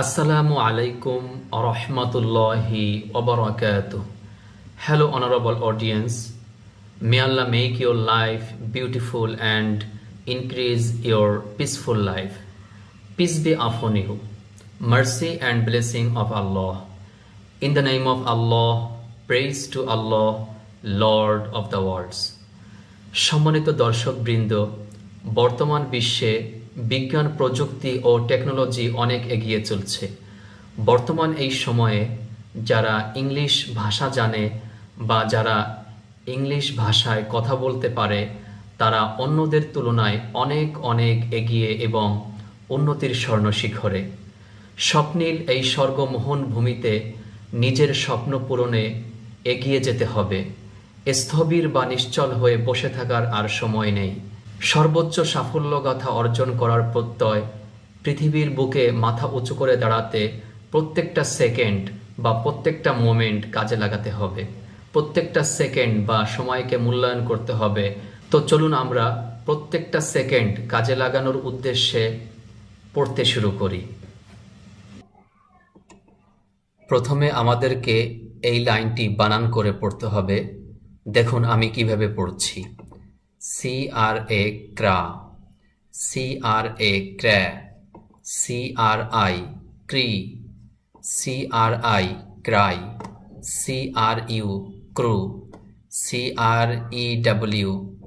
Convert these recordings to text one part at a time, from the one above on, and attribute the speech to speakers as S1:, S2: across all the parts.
S1: আসসালামু আলাইকুম রহমতুল্লাহি ওবরাকাত hello honourable audience may Allah make your life beautiful and increase your peaceful life peace be upon you mercy and blessing of Allah in the name of Allah praise to Allah lord of the worlds সম্মানিত দর্শকবৃন্দ, বর্তমান বিশ্বে বিজ্ঞান, প্রযুক্তি ও technology অনেক এগিয়ে চলছে। বর্তমান এই সময়ে যারা ইংলিশ ভাষা জানে বা যারা ইংলিশ ভাষায় কথা বলতে পারে, তারা অন্যদের তুলনায় অনেক অনেক এগিয়ে এবং উন্নতির স্বর্ণ শিখরে স্বপ্নীল এই স্বর্গমোহন ভূমিতে নিজের স্বপ্ন পূরণে এগিয়ে যেতে হবে। স্থবির বা নিশ্চল হয়ে বসে থাকার আর সময় নেই। সর্বোচ্চ সাফল্য সাফল্যগাথা অর্জন করার প্রত্যয় পৃথিবীর বুকে মাথা উঁচু করে দাঁড়াতে প্রত্যেকটা সেকেন্ড বা প্রত্যেকটা মোমেন্ট কাজে লাগাতে হবে। প্রত্যেকটা সেকেন্ড বা সময়কে মূল্যায়ন করতে হবে। তো চলুন আমরা প্রত্যেকটা সেকেন্ড কাজে লাগানোর উদ্দেশ্যে পড়তে শুরু করি। প্রথমে আমাদেরকে এই লাইনটি বানান করে পড়তে হবে। দেখুন আমি কীভাবে পড়ছি। সি আর এ ক্রা সি আর এ ক্র্যা সি আর আই ক্রি সি আর আই ক্রাই সি আর ইউ ক্রু সি আর ই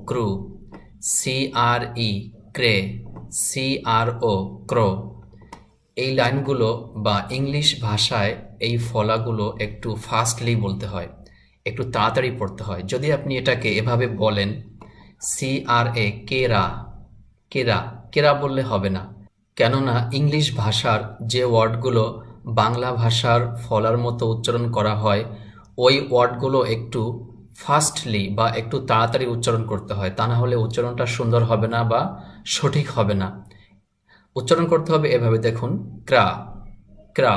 S1: ক্রু C R E Cray C R O এই লাইনগুলো বা ইংলিশ ভাষায় এই ফলাগুলো একটু ফাস্টলি বলতে হয়, একটু তাড়াতাড়ি পড়তে হয়। যদি আপনি এটাকে এভাবে বলেন সি আর এ কেরা কেরা কেরা বললে হবে না। কেননা ইংলিশ ভাষার যে ওয়ার্ডগুলো বাংলা ভাষার ফলার মতো উচ্চারণ করা হয়, ওই ওয়ার্ডগুলো একটু ফাস্টলি বা একটু তাড়াতাড়ি উচ্চারণ করতে হয়। তা না হলে উচ্চারণটা সুন্দর হবে না বা সঠিক হবে না। উচ্চারণ করতে হবে এভাবে, দেখুন, ক্রা ক্রা।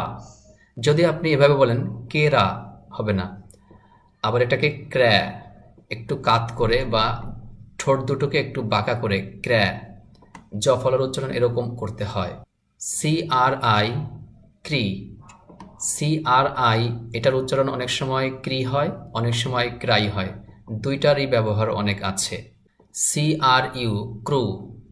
S1: যদি আপনি এভাবে বলেন, কেরা, হবে না। আবার এটাকে ক্র্যা, একটু কাত করে বা ঠোঁট দুটোকে একটু বাঁকা করে ক্র্যা জ ফলার উচ্চারণ এরকম করতে হয়। সি আর আই, ক্রি। সি আর আই, এটার উচ্চারণ অনেক সময় ক্রি হয়, অনেক সময় ক্রাই হয়। দুইটারই ব্যবহার অনেক আছে। সি আর ইউ, ক্রু।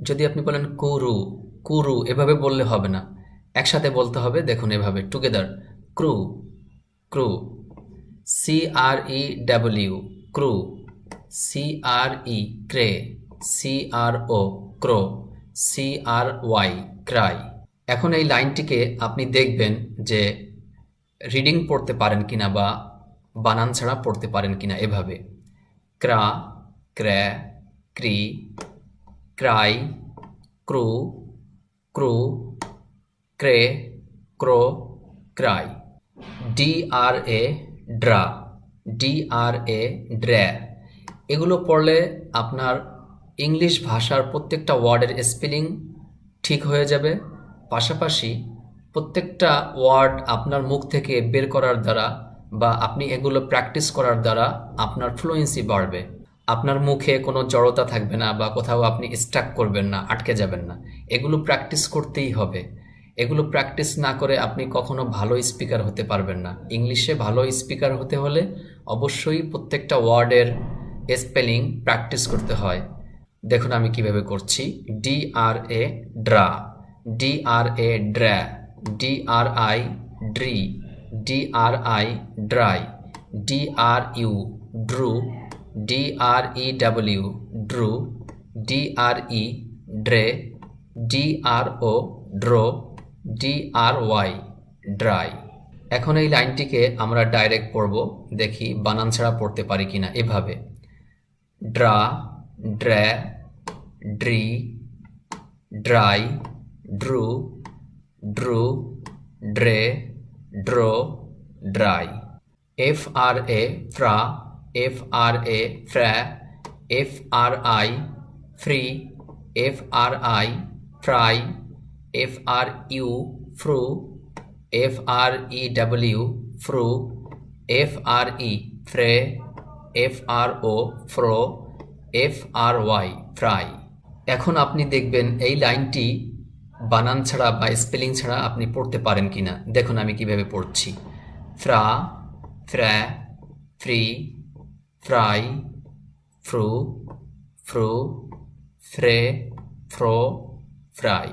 S1: যদি আপনি বলেন কুরু কুরু, এভাবে বললে হবে না। একসাথে বলতে হবে, দেখুন এভাবে, together, crew crew. C R E W, crew. C R E cre C R O crow C R Y cry এখন এই লাইনটিকে আপনি দেখবেন যে রিডিং পড়তে পারেন কিনা বা বানান ছাড়া পড়তে পারেন কিনা এভাবে। ক্রা, ক্র্যা, ক্রি, cry, crew crew, Cray, crow, Cry. D R A ড্রা। ডি আর এ ড্র্যা। এগুলো পড়লে আপনার ইংলিশ ভাষার প্রত্যেকটা ওয়ার্ডের স্পেলিং ঠিক হয়ে যাবে। পাশাপাশি প্রত্যেকটা ওয়ার্ড আপনার মুখ থেকে বের করার দ্বারা বা আপনি এগুলো প্র্যাকটিস করার দ্বারা আপনার ফ্লুয়েন্সি বাড়বে। আপনার মুখে কোনো জড়তা থাকবে না বা কোথাও আপনি স্টাক করবেন না, আটকে যাবেন না। এগুলো প্র্যাকটিস করতেই হবে। এগুলো প্র্যাকটিস না করে আপনি কখনো ভালো স্পিকার হতে পারবেন না। ইংলিশে ভালো স্পিকার হতে হলে অবশ্যই প্রত্যেকটা ওয়ার্ডের স্পেলিং প্র্যাকটিস করতে হয়। দেখুন আমি কীভাবে করছি। ডি আর এ ড্রা ডি আর এ ড্র্যা ডি আর আই ড্রি ডি আর আই ড্রাই ডি আর ইউ ড্রু ডি আর ই ডাব্লিউ ড্রু ডি আর ই ড্রে ডি আর ও ড্রো ডি আর ওয়াই ড্রাই এখন এই লাইনটিকে আমরা ডাইরেক্ট পড়ব, দেখি বানান ছাড়া পড়তে পারি কিনা এভাবে। ড্রা, ড্র্যা, ড্রি, ড্রাই, ড্রু ড্রু, ড্রে, ড্রো, ড্রাই। এফ আর এ ফ্রা এফ আর এ ফ্র্যা এফ আর আই ফ্রি এফ আর আই ফ্রাই এফ আর ইউ ফ্রু এফ আর ই ডাব্লিউ ফ্রু এফ আর ই ফ্রে। এফ আর ও ফ্রো এফ আর ওয়াই ফ্রাই এখন আপনি দেখবেন এই লাইনটি বানান ছাড়া বা স্পেলিং ছাড়া আপনি পড়তে পারেন কিনা। দেখুন আমি কীভাবে পড়ছি। ফ্রা, ফ্র্যা, ফ্রি, ফ্রাই, ফ্রু ফ্রু, ফ্রে, ফ্রো, ফ্রাই।